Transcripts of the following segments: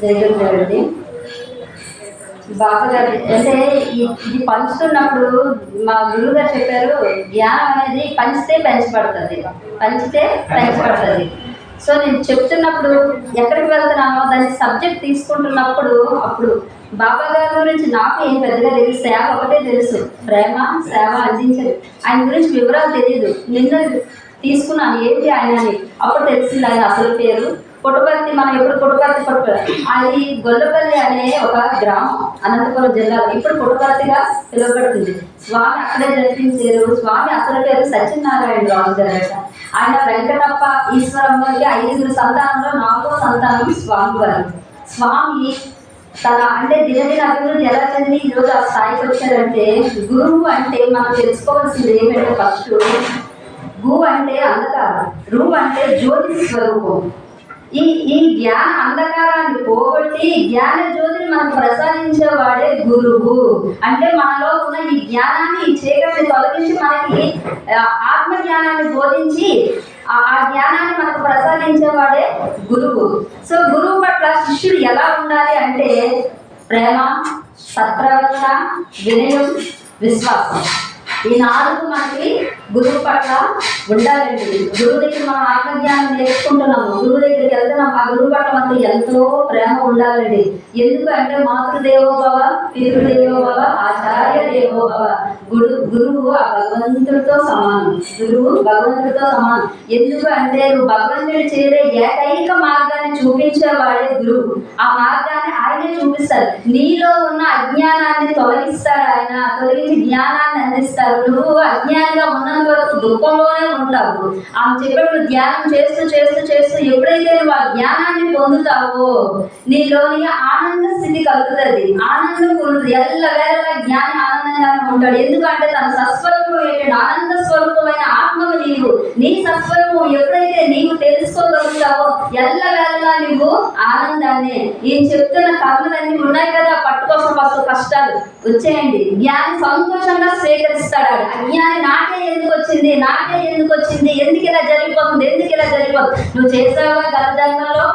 జయగండి బాగా అంటే ఇది పంచుతున్నప్పుడు మా గురువు గారు చెప్పారు జ్ఞానం అనేది పంచితే పెంచబడుతుంది. పంచితే పెంచబడుతుంది. సో నేను చెప్తున్నప్పుడు ఎక్కడికి వెళ్తున్నానో దాని సబ్జెక్ట్ తీసుకుంటున్నప్పుడు అప్పుడు బాబా గారి గురించి నాకు ఏం పెద్దగా తెలియదు సేవ ఒకటే తెలుసు. ప్రేమ సేవ అందించదు. ఆయన గురించి వివరాలు తెలియదు నిన్న తీసుకున్నాను. ఏంటి ఆయన అని? అప్పుడు తెలిసింది ఆయన అసలు పేరు పుట్టపర్తి. మనం ఎప్పుడు పుట్టపర్తి పుట్టపర్తి అది గొల్లపల్లి అనే ఒక గ్రామం అనంతపురం జిల్లాలో. ఇప్పుడు పుట్టపర్తిగా పిలువబడుతుంది. స్వామి అక్కడే జరిపించారు స్వామి అసలు పేరు సత్యనారాయణ రావు గారు ఆయన వెంకటప్ప ఈశ్వరమ్మకి ఐదుగురు సంతానంలో నాలుగో సంతానం స్వామి వారు. స్వామి తన అంటే దినదిన అభివృద్ధి ఎలా చెంది ఈరోజు ఆ స్థాయికి వచ్చారంటే గురువు అంటే మనం తెలుసుకోవాల్సింది ఏమంటే ఫస్ట్ గు అంటే అంధకారం రు అంటే జ్యోతి స్వరూపం. ఈ ఈ జ్ఞాన అంధకారాన్ని పోగొట్టి జ్ఞాన జ్యోతిని మనం ప్రసాదించేవాడే గురువు. అంటే మనలో ఉన్న ఈ జ్ఞానాన్ని ఈ చీకటిని తొలగించి మనకి ఆత్మ జ్ఞానాన్ని బోధించి ఆ ఆ జ్ఞానాన్ని మనకు ప్రసాదించేవాడే గురువు. సో గురువు పట్ల శిష్యుడు ఎలా ఉండాలి అంటే ప్రేమ సత్ప్రవర్తన వినయం విశ్వాసం. ఈ నాలుగు మనకి గురువు పట్ల ఉండాలండి. గురువు దగ్గర మనం ఆత్మజ్ఞానం నేర్చుకుంటున్నాము. గురువు దగ్గరికి వెళ్తున్నాం. ఆ గురువు పట్ల మనకి ఎంతో ప్రేమ ఉండాలండి. ఎందుకు అంటే పితృదేవోభవ ఆచార్య దేవోభవ. గురు గురువు ఆ భగవంతుడితో సమానం. గురువు భగవంతుడితో సమానం. ఎందుకు అంటే నువ్వు భగవంతుడి చేరే ఏకైక మార్గాన్ని చూపించేవాడే గురువు. ఆ మార్గాన్ని ఆయనే చూపిస్తారు నీలో ఉన్న అజ్ఞానాన్ని తొలగిస్తాడు ఆయన. తొలగించి జ్ఞానాన్ని చేస్తారు నువ్వు అజ్ఞానిగా ఉన్నంత వరకు దుఃఖంలోనే ఉంటావు. ఆమె చెప్పినప్పుడు ధ్యానం చేస్తూ చేస్తూ చేస్తూ ఎప్పుడైతే నువ్వు ఆ జ్ఞానాన్ని పొందుతావో నీలోని ఆనంద స్థితి కలుగుతుంది. ఆనందం కలుగుతుంది ఎల్లవేళలా జ్ఞాని ఆనందంగానే ఉంటాడు. ఎందుకంటే తన సస్వరూపం ఏంటంటే ఆనంద స్వరూపమైన ఆత్మకు నీవు నీ సస్వరూపం ఎప్పుడైతే నీవు తెలుసుకోగలుగుతావో ఎల్లవేళలా నువ్వు ఆనందాన్ని. ఏం చెప్తున్న కర్మలన్నీ ఉన్నాయి కదా పట్టుకోసం ఫస్ట్ కష్టాలు వచ్చేయండి. జ్ఞాని సంతోషంగా స్వీకరిస్తాడు అజ్ఞాని నాకే ఎందుకు వచ్చింది? నాకే ఎందుకు వచ్చింది? ఎందుకు ఇలా జరిగిపోతుంది? ఎందుకు ఇలా జరిగిపోతుంది? నువ్వు చేసావా గత జన్మలో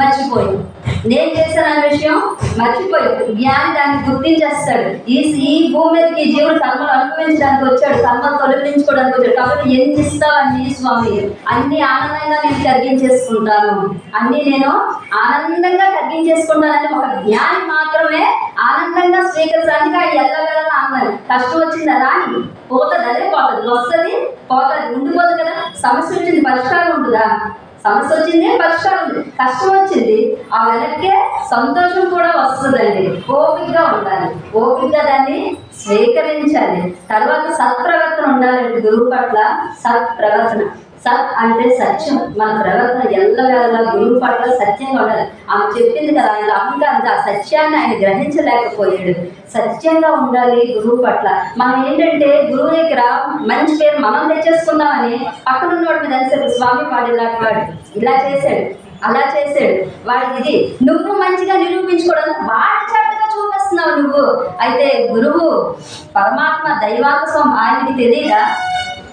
మర్చిపోయి. నేను చేసిన విషయం మర్చిపోయి. జ్ఞాని దాన్ని గుర్తించేస్తాడు. ఈ ఈ భూమి మీదకి ఈ జీవుడు తమను అనుభవించడానికి వచ్చాడు. కర్మలు తొలగించుకోవడానికి వచ్చాడు. కాబట్టి ఎంత ఇస్తావు స్వామి? అన్ని ఆనందంగా నేను తగ్గించేసుకుంటాను. అన్ని నేను ఆనందంగా తగ్గించేసుకుంటానని ఒక జ్ఞాని మాత్రమే ఆనందంగా స్వీకరించడానికి ఆ ఎల్లవేళ ఆనందం కష్టం వచ్చిందా రాని పోతుంది అదే పోతుంది వస్తుంది పోతుంది ఉండిపోదు కదా? సమస్య వచ్చింది పరిష్కారం ఉంటుందా? సమస్య వచ్చింది పరిష్కారం కష్టం వచ్చింది ఆ వెనక్కే సంతోషం కూడా వస్తుందండి. ఓపికగా ఉండాలి. ఓపికగా దాన్ని స్వీకరించాలి. తర్వాత సత్ప్రవర్తన ఉండాలండి గురువు పట్ల. సత్ప్రవర్తన. సత్ అంటే సత్యం. మన ప్రవర్తన ఎల్లవేళ గురువు పట్ల సత్యంగా ఉండాలి. ఆమె చెప్పింది కదా ఆయన అహంకారం ఆ సత్యాన్ని ఆయన గ్రహించలేకపోయాడు. సత్యంగా ఉండాలి గురువు పట్ల. మనం ఏంటంటే గురువు దగ్గర మంచి పేరు మనం తెచ్చేసుకుందామని పక్కన ఉన్నవాడి మీద అనేసరికి స్వామి వాడు ఇలాంటి వాడు. ఇలా చేశాడు. అలా చేశాడు. వాడికి ఇది నువ్వు మంచిగా నిరూపించుకోవడం వాడి చెడ్డగా చూపిస్తున్నావు నువ్వు. అయితే గురువు పరమాత్మ దైవాంశం ఆయనకి తెలియదా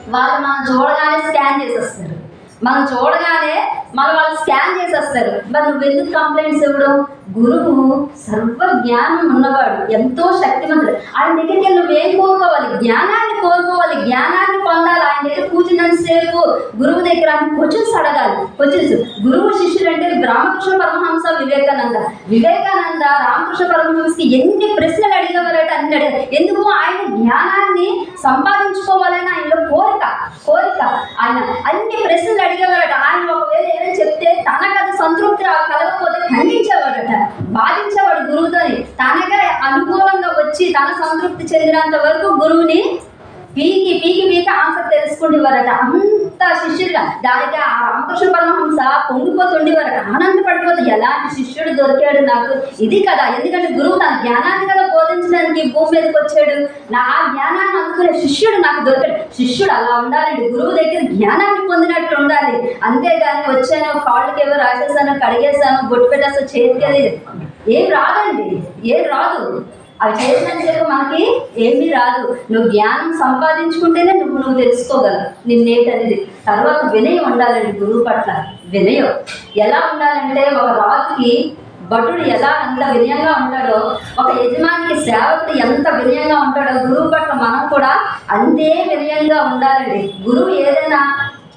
వాళ్ళు మనం చూడగానే స్కాన్ చేసేస్తారు. మనం చూడగానే మన వాళ్ళు స్కాన్ చేసేస్తారు. మరి నువ్వు ఎందుకు కంప్లైంట్స్ ఇవ్వడం? గురువు సర్వ జ్ఞానం ఉన్నవాడు ఎంతో శక్తివంతుడు. ఆయన దగ్గరికి వెళ్ళి నువ్వేం కోరుకోవాలి? జ్ఞానాన్ని కోరుకోవాలి. జ్ఞానాన్ని పొందాలి. ఆయన దగ్గర కూర్చున్నంతసేపు గురువు దగ్గర క్వశ్చన్స్ అడగాలి. క్వశ్చన్స్ గురువు శిష్యులు రామకృష్ణ పరమహంస వివేకానంద. వివేకానంద రామకృష్ణ పరమహంసకి ఎన్ని ప్రశ్నలు అడిగేవారట అన్ని అడిగారు ఎందుకు? ఆయన జ్ఞానాన్ని సంపాదించుకోవాలని ఆయనలో కోరిక కోరిక. ఆయన అన్ని ప్రశ్నలు అడిగేవారట. ఆయన ఒకవేళ ఏదైనా చెప్తే తనకు అది సంతృప్తి కలగకపోతే ఖండించేవాడట. బాధించేవాడు గురువుతోని. తనకే అనుకూలంగా వచ్చి తన సంతృప్తి చెందినంత వరకు గురువుని పీకి పీకి పీకి ఆన్సర్ తెలుసుకుండేవారట. అంత శిష్యుడిగా దానికి ఆ రామకృష్ణ పరమహంస పొంగిపోతుండేవారట ఆనందపడిపోతే ఎలాంటి శిష్యుడు దొరికాడు నాకు? ఇది కదా. ఎందుకంటే గురువు తన జ్ఞానాన్ని కదా బోధించడానికి భూమి మీదకి వచ్చాడు. నా ఆ జ్ఞానాన్ని అందుకునే శిష్యుడు నాకు దొరికాడు. శిష్యుడు అలా ఉండాలండి గురువు దగ్గర జ్ఞానాన్ని పొందినట్టు ఉండాలి. అంతేగాని వచ్చాను కాళ్ళకి ఏవో రాసేసాను కడిగేసాను బొట్టు పెట్టేసాను చేతికి అది ఏం రాదండి. ఏం రాదు. అవి చేసినంతసేపు మనకి ఏమీ రాదు. నువ్వు జ్ఞానం సంపాదించుకుంటేనే నువ్వు నువ్వు తెలుసుకోగలవు. నిన్నేటనేది? తర్వాత వినయం ఉండాలండి గురువు పట్ల. వినయం. ఎలా ఉండాలంటే ఒక రాజుకి భటుడు ఎలా అంత వినయంగా ఉంటాడో ఒక యజమానికి సేవకుడు ఎంత వినయంగా ఉంటాడో గురువు పట్ల మనం కూడా అంతే వినయంగా ఉండాలండి. గురువు ఏదైనా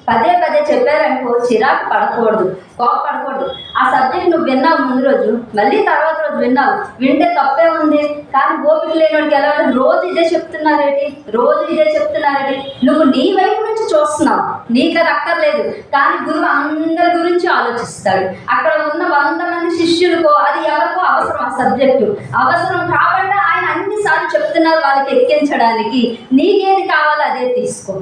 పదే పదే చెప్పారనుకో చిరాకు పడకూడదు కోపపడకూడదు. ఆ సబ్జెక్ట్ నువ్వు విన్నావు ముందు రోజు మళ్ళీ తర్వాత రోజు విన్నావు. వింటే తప్పే ఉంది. కానీ గోపిక లేనివాడికి ఎలా రోజు ఇదే చెప్తున్నారేటి? రోజు ఇదే చెప్తున్నారేటి? నువ్వు నీ వైపు నుంచి చూస్తున్నావు. నీకు అది అక్కర్లేదు. కానీ గురువు అందరి గురించి ఆలోచిస్తాడు. అక్కడ ఉన్న వంద మంది శిష్యులకో అది ఎవరికో అవసరం ఆ సబ్జెక్టు. అవసరం కాబట్టి ఆయన అన్నిసార్లు చెప్తున్నారు వాళ్ళకి ఎక్కించడానికి. నీకేది కావాలో అదే తీసుకో.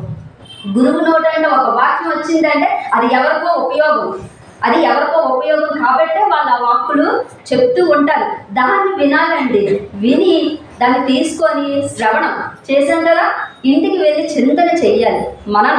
గురువు నోట అంటే ఒక వాక్యం వచ్చిందంటే అది ఎవరికో ఉపయోగం. అది ఎవరికో ఉపయోగం కాబట్టే వాళ్ళ ఆ వాక్కులు చెప్తూ ఉంటారు. దాన్ని వినాలండి. విని దాన్ని తీసుకొని శ్రవణం చేశాం కదా? ఇంటికి వెళ్ళి చింతన చెయ్యాలి మనం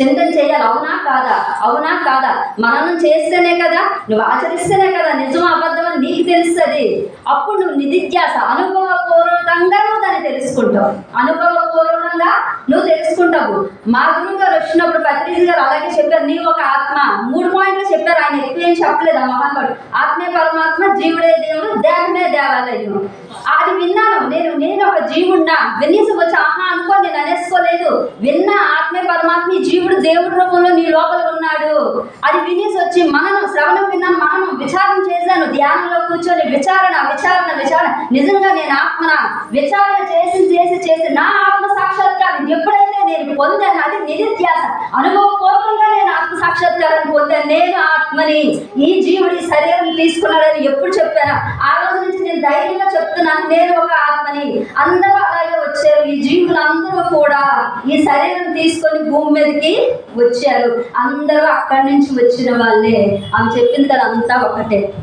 చింతన చేయాలి అవునా కాదా? అవునా కాదా? మననం చేస్తేనే కదా నువ్వు ఆచరిస్తేనే కదా నిజం అబద్ధం అని నీకు తెలుస్తుంది. అప్పుడు నువ్వు నిధిధ్యాస అనుభవపూర్వకంగా నువ్వు దాన్ని తెలుసుకుంటావు. అనుభవపూర్వకంగా నువ్వు తెలుసుకుంటావు. మా గురువు గారు వచ్చినప్పుడు పత్రిజీ గారు అలాగే చెప్పారు. నీవు ఒక ఆత్మ. మూడు పాయింట్లు చెప్పారు. ఆయన ఎక్కువ ఏం చెప్పలేదు ఆ మహానుభావుడు. ఆత్మే పరమాత్మ జీవుడే దేవుడు దేహమే దేవాలయం అది విన్నాను. నేను నేను ఒక జీవుడా వినేసి వచ్చి ఆహా అనుకో నేను అనేసుకోలేదు. విన్నా ఆత్మే పరమాత్మ జీవుడు దేవుడి రూపంలో నీ లోపల ఉన్నాడు. అది వినేసి వచ్చి మనను శ్రవణం విన్నాను. మనను విచారం చేశాను. ధ్యానంలో కూర్చొని విచారణ విచారణ విచారణ. నిజంగా నేను ఆత్మన? విచారణ చేసి చేసి చేసి నా ఆత్మ సాక్షాత్కారం ఎప్పుడైతే నేను పొందాను అది నిరుధ్యాస. అనుభవపూర్వకంగా నేను ఆత్మ సాక్షాత్కారం పొందాను. నేను ఆత్మని ఈ జీవుడి శరీరం తీసుకున్నాడని ఎప్పుడు చెప్పాను. ఆ రోజు నుంచి నేను ధైర్యంగా చెప్తున్నాను నేను ఒక ఆత్మని. అందరూ అలాగే వచ్చారు. ఈ జీవులందరూ కూడా ఈ శరీరం తీసుకొని భూమి మీదకి వచ్చారు. అందరూ అక్కడి నుంచి వచ్చిన వాళ్ళే. ఆమె చెప్పింది కదా అంతా ఒకటే.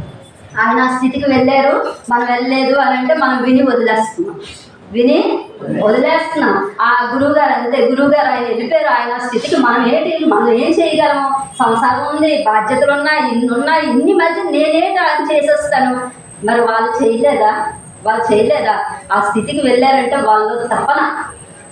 ఆయన ఆ స్థితికి వెళ్ళారు. మనం వెళ్ళలేదు అని అంటే మనం విని వదిలేస్తున్నాం. విని వదిలేస్తున్నాం. ఆ గురువు గారు అంతే గురువు గారు ఆయన వెళ్ళిపోయారు. ఆయన స్థితికి మనం ఏంటి మనం ఏం చేయగలము? సంసారం ఉంది బాధ్యతలు ఉన్నాయి ఇన్ని ఉన్నాయి ఇన్ని మధ్య నేనేంటి అని చేసేస్తాను. మరి వాళ్ళు చేయలేదా? వాళ్ళు చేయలేదా? ఆ స్థితికి వెళ్ళారంటే వాళ్ళు తపన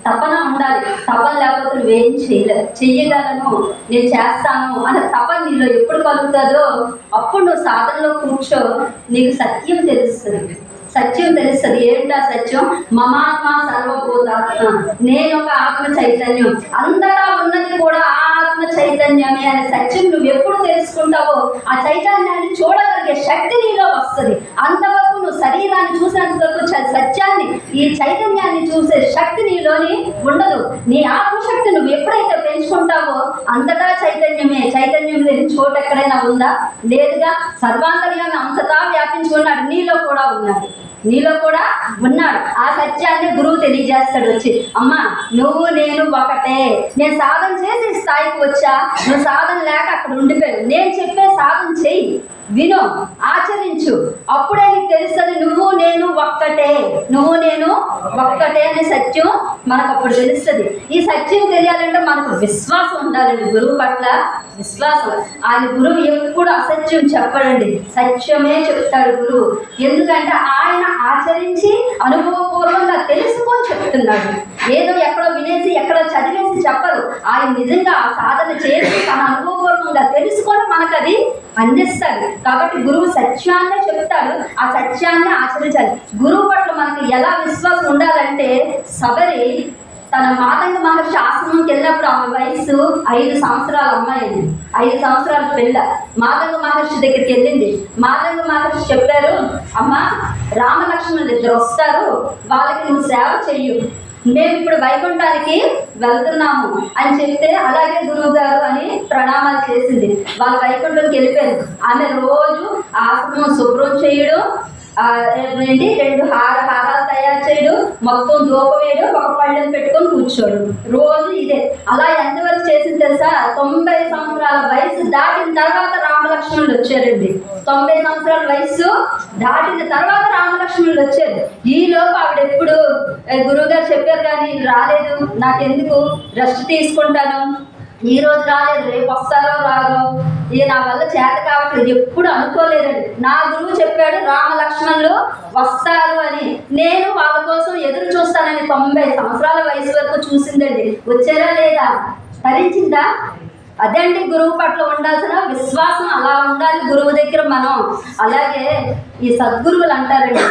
తపన ఉండాలి. తపన లేకపోతే నువ్వేం చేయలేవు చెయ్యగలను నేను చేస్తాను అనే తపన నీలో ఎప్పుడు కలుగుతుందో అప్పుడు నువ్వు సాధనలో కూర్చో. నీకు సత్యం తెలుస్తుంది. సత్యం తెలుస్తుంది. ఏంటా సత్యం? మమాత్మ సర్వభూతాత్మ. నేను ఒక ఆత్మ చైతన్యం. అంతటా ఉన్నది కూడా ఆత్మ చైతన్యమే అనే తెలుసుకుంటావో ఆ చైతన్యాన్ని చూడగలిగే శక్తి నీలో వస్తుంది. అంతవరకు నువ్వు శరీరాన్ని చూసినంత వరకు సత్యాన్ని ఈ చైతన్యాన్ని చూసే శక్తి నీలోని ఉండదు. నీ ఆత్మశక్తి నువ్వు ఎప్పుడైతే పెంచుకుంటావో అంతటా చైతన్యమే. చైతన్యం లేని చోట ఎక్కడైనా ఉందా? లేదుగా. సర్వాంతర్యాన్ని అంతటా వ్యాపించుకున్నాడు నీలో కూడా ఉన్నాడు. నీలో కూడా ఉన్నాడు. ఆ సత్యాన్ని గురువు తెలియజేస్తాడు వచ్చి అమ్మా నువ్వు నేను ఒకటే. నేను సాధన చేసి స్థాయికి వచ్చా. నువ్వు సాధన లేక అక్కడ ఉండిపోయావు. నేను చెప్పే సాధన చెయ్యి. విను ఆచరించు. అప్పుడే నీకు తెలుస్తుంది నువ్వు నేను ఒక్కటే. నువ్వు నేను ఒక్కటే అనే సత్యం మనకు అప్పుడు తెలుస్తుంది. ఈ సత్యం తెలియాలంటే మనకు విశ్వాసం ఉండాలండి గురువు పట్ల విశ్వాసం. ఆయన గురువు ఎప్పుడు అసత్యం చెప్పడండి. సత్యమే చెప్తాడు గురువు. ఎందుకంటే ఆయన ఆచరించి అనుభవపూర్వంగా తెలుసుకొని చెప్తున్నాడు. ఏదో ఎక్కడో వినేసి ఎక్కడో చదివేసి చెప్పరు. ఆయన నిజంగా ఆ సాధన చేసి తన అనుభవపూర్వకంగా తెలుసుకొని మనకు అది అందిస్తాడు. కాబట్టి గురువు సత్యాన్నే చెప్తాడు. ఆ సత్యాన్ని ఆచరించాలి. గురువు పట్ల మనకి ఎలా విశ్వాసం ఉండాలంటే సబరి తన మాతంగ మహర్షి ఆశ్రమంకి వెళ్ళినప్పుడు ఆమె వయసు ఐదు సంవత్సరాల అమ్మాయి ఐదు సంవత్సరాల పిల్ల. మాతంగ మహర్షి దగ్గరికి వెళ్ళింది. మాతంగ మహర్షి చెప్పారు అమ్మ రామలక్ష్మణులు ఇద్దరు వస్తారు. వాళ్ళకి నువ్వు సేవ చెయ్యు. మేము ఇప్పుడు వైకుంఠానికి వెళ్తున్నాము అని చెప్తే అలాగే గురువు గారు అని ప్రణామాలు చేసింది. వాళ్ళ వైకుంఠంకి వెళ్ళిపోయారు. ఆమె రోజు ఆశ్రమం శుభ్రం చేయడం ఏంటి రెండు హార హారాలు తయారు చేయడు. మొత్తం ధూపం ఒక పళ్ళని పెట్టుకొని కూర్చోడు. రోజు ఇదే. అలా ఎంతవరకు చేసింది తెలుసా? తొంభై సంవత్సరాల వయసు దాటిన తర్వాత రామలక్ష్మణులు వచ్చారండి. తొంభై సంవత్సరాల వయసు దాటిన తర్వాత రామలక్ష్మణులు వచ్చారు. ఈలోపు ఆవిడ ఎప్పుడు గురువుగారు చెప్పారు కానీ రాలేదు. నాకెందుకు? రెస్ట్ తీసుకుంటాను. ఈ రోజు రాలేదు. రేపు వస్తారో రారో ఇది నా వల్ల చేత కావట్లేదు. ఎప్పుడు అనుకోలేదండి. నా గురువు చెప్పాడు రామ లక్ష్మణులు వస్తారు అని. నేను వాళ్ళ కోసం ఎదురు చూస్తానని తొంభై సంవత్సరాల వయసు వరకు చూసిందండి. వచ్చారా లేదా? తరించిందా అదే అండి గురువు పట్ల ఉండాల్సిన విశ్వాసం అలా ఉండాలి గురువు దగ్గర మనం. అలాగే ఈ సద్గురువులు అంటారండి.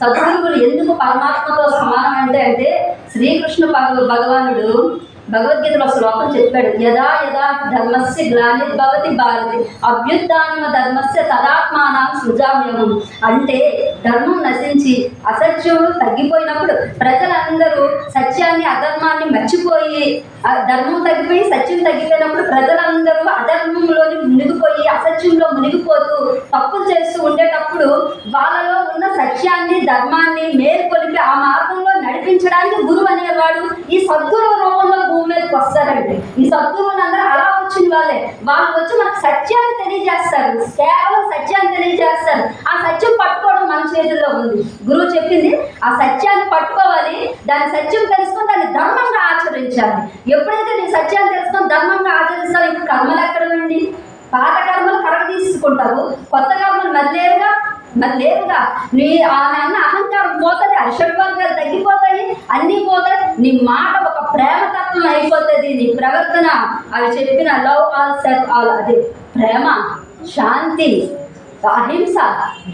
సద్గురువులు ఎందుకు పరమాత్మతో సమానం అంటే అంటే శ్రీకృష్ణ భగ భగవానుడు భగవద్గీతలో శ్లోకం చెప్పాడు. యదా యదా ధర్మస్య గ్లానిర్భవతి భారతి. అభ్యుత్థానమ ధర్మస్య తదాత్మానం సృజామ్యమం అంటే ధర్మం నశించి అసత్యం తగ్గిపోయినప్పుడు ప్రజలందరూ సత్యాన్ని అధర్మాన్ని మర్చిపోయి ఆ ధర్మం తగ్గిపోయి సత్యం తగ్గిపోయినప్పుడు ప్రజలందరూ అధర్మంలోని మునిగిపోయి అసత్యంలో మునిగిపోతూ తప్పులు చేస్తూ ఉండేటప్పుడు వాళ్ళలో ఉన్న సత్యాన్ని ధర్మాన్ని మేల్కొలిపి ఆ మార్గంలో నడిపించడానికి గురువు అనేవాడు ఈ సద్గురు రూపంలో భూమి మీదకి వస్తారండి. ఈ సద్గురువులు అందరూ అలా వచ్చిన వాళ్ళే. వాళ్ళు వచ్చి మనకు సత్యాన్ని తెలియజేస్తారు. కేవలం సత్యాన్ని తెలియజేస్తారు. ఆ సత్యం పట్టుకోవడం మన చేతుల్లో ఉంది. గురువు చెప్పింది ఆ సత్యాన్ని పట్టుకోవాలి. దాని సత్యం తెలుసుకొని దాన్ని ధర్మంగా ఆచరించాలి. ఎప్పుడైతే నేను సత్యాన్ని తెలుసుకొని ధర్మంగా ఆచరిస్తావు ఇప్పుడు కర్మలు ఎక్కడ నుండి? పాత కర్మలు కరగ తీసుకుంటావు కొత్త కర్మలు మళ్ళీగా మరి లేవుగా నీ ఆ నాన్న అహంకారం పోతుంది అరిషడ్వర్గాలు తగ్గిపోతాయి అన్నీ పోతాయి. నీ మాట ఒక ప్రేమతత్వం అయిపోతుంది నీ ప్రవర్తన. అవి చెప్పిన లవ్ ఆల్ సెల్ఫ్ ఆల్. అది ప్రేమ శాంతి అహింస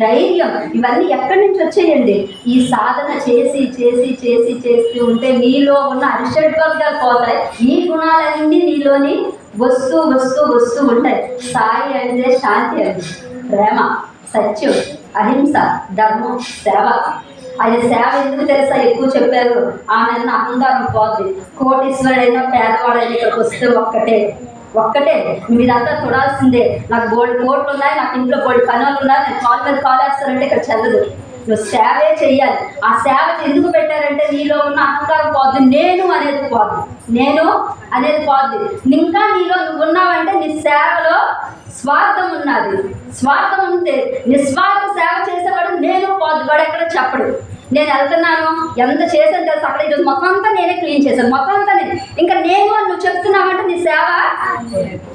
ధైర్యం ఇవన్నీ ఎక్కడి నుంచి వచ్చేయండి? ఈ సాధన చేసి చేసి చేసి చేస్తూ ఉంటే నీలో ఉన్న అరిషడ్వర్గాలు పోతాయి. ఈ గుణాలన్నీ నీలోని వస్తూ వస్తూ వస్తూ ఉంటాయి. సాయి అంటే శాంతి అంటే ప్రేమ సత్యం. అహింస ధర్మం సేవ. అది సేవ ఎందుకు తెలుసా? ఎక్కువ చెప్పారు. ఆమె అహంకారం పోద్ది. కోటీశ్వరుడైనా పేదవాడైనా ఇక్కడికి వస్తే ఒక్కటే. ఒక్కటే. మీరంతా చూడాల్సిందే. నాకు బోల్డ్ కోట్లు ఉన్నాయి నాకు ఇంట్లో బోల్డ్ పనులు ఉన్నాయి నేను కాల్ మీద కాల్ వేస్తానంటే ఇక్కడ చెల్లదు. నువ్వు సేవే చెయ్యాలి. ఆ సేవ ఎందుకు పెట్టారంటే నీలో ఉన్న అహంకారం పోద్ది. నేను అనేది పోద్ది. నేను అనేది పోద్ది. ఇంకా నీలో నువ్వు ఉన్నావంటే నీ సేవలో స్వార్థం ఉన్నది. స్వార్థం ఉంటే నిస్వార్థ సేవ చేసేవాడు నేను పోద్ది. వాడు ఎక్కడ చెప్పడు. నేను వెళ్తున్నాను ఎంత చేశాను తెలుసు? అక్కడ ఈరోజు మొత్తం అంతా నేనే క్లీన్ చేశాను మొత్తం అంతా నేను. ఇంకా నేను నువ్వు చెప్తున్నావంటే నీ సేవ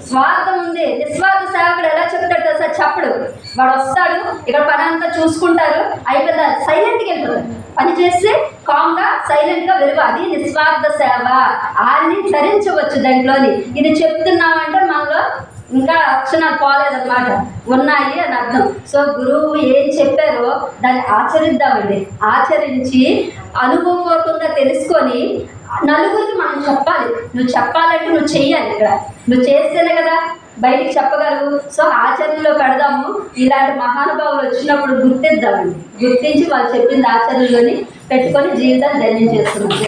స్వార్థం ఉంది. నిస్వార్థ సేవకుడు ఎలా చెప్తాడు తెలుసా? చెప్పడు. వాడు వస్తాడు ఇక్కడ పని అంతా చూసుకుంటారు అయిపోయిందా? సైలెంట్గా వెళ్ళిపోతారు పని చేస్తే కామ్గా సైలెంట్గా వెలుగు. అది నిస్వార్థ సేవ. ఆన్ని ధరించవచ్చు దాంట్లోని. ఇది చెప్తున్నామంటే మనలో ఇంకా అక్షరాలు పోలేదన్నమాట. ఉన్నాయి అని అర్థం. సో గురువు ఏం చెప్పారో దాన్ని ఆచరిద్దామండి. ఆచరించి అనుభవపూర్వకంగా తెలుసుకొని నలుగురికి మనం చెప్పాలి. నువ్వు చెప్పాలంటే నువ్వు చెయ్యాలి ఇక్కడ. నువ్వు చేస్తేనే కదా బయటికి చెప్పగలవు. సో ఆచరణలో పెడదాము ఇలాంటి మహానుభావులు వచ్చినప్పుడు గుర్తిద్దామండి. గుర్తించి వాళ్ళు చెప్పింది ఆచరణలోని పెట్టుకొని జీవితాన్ని ధన్యం చేస్తున్నాం.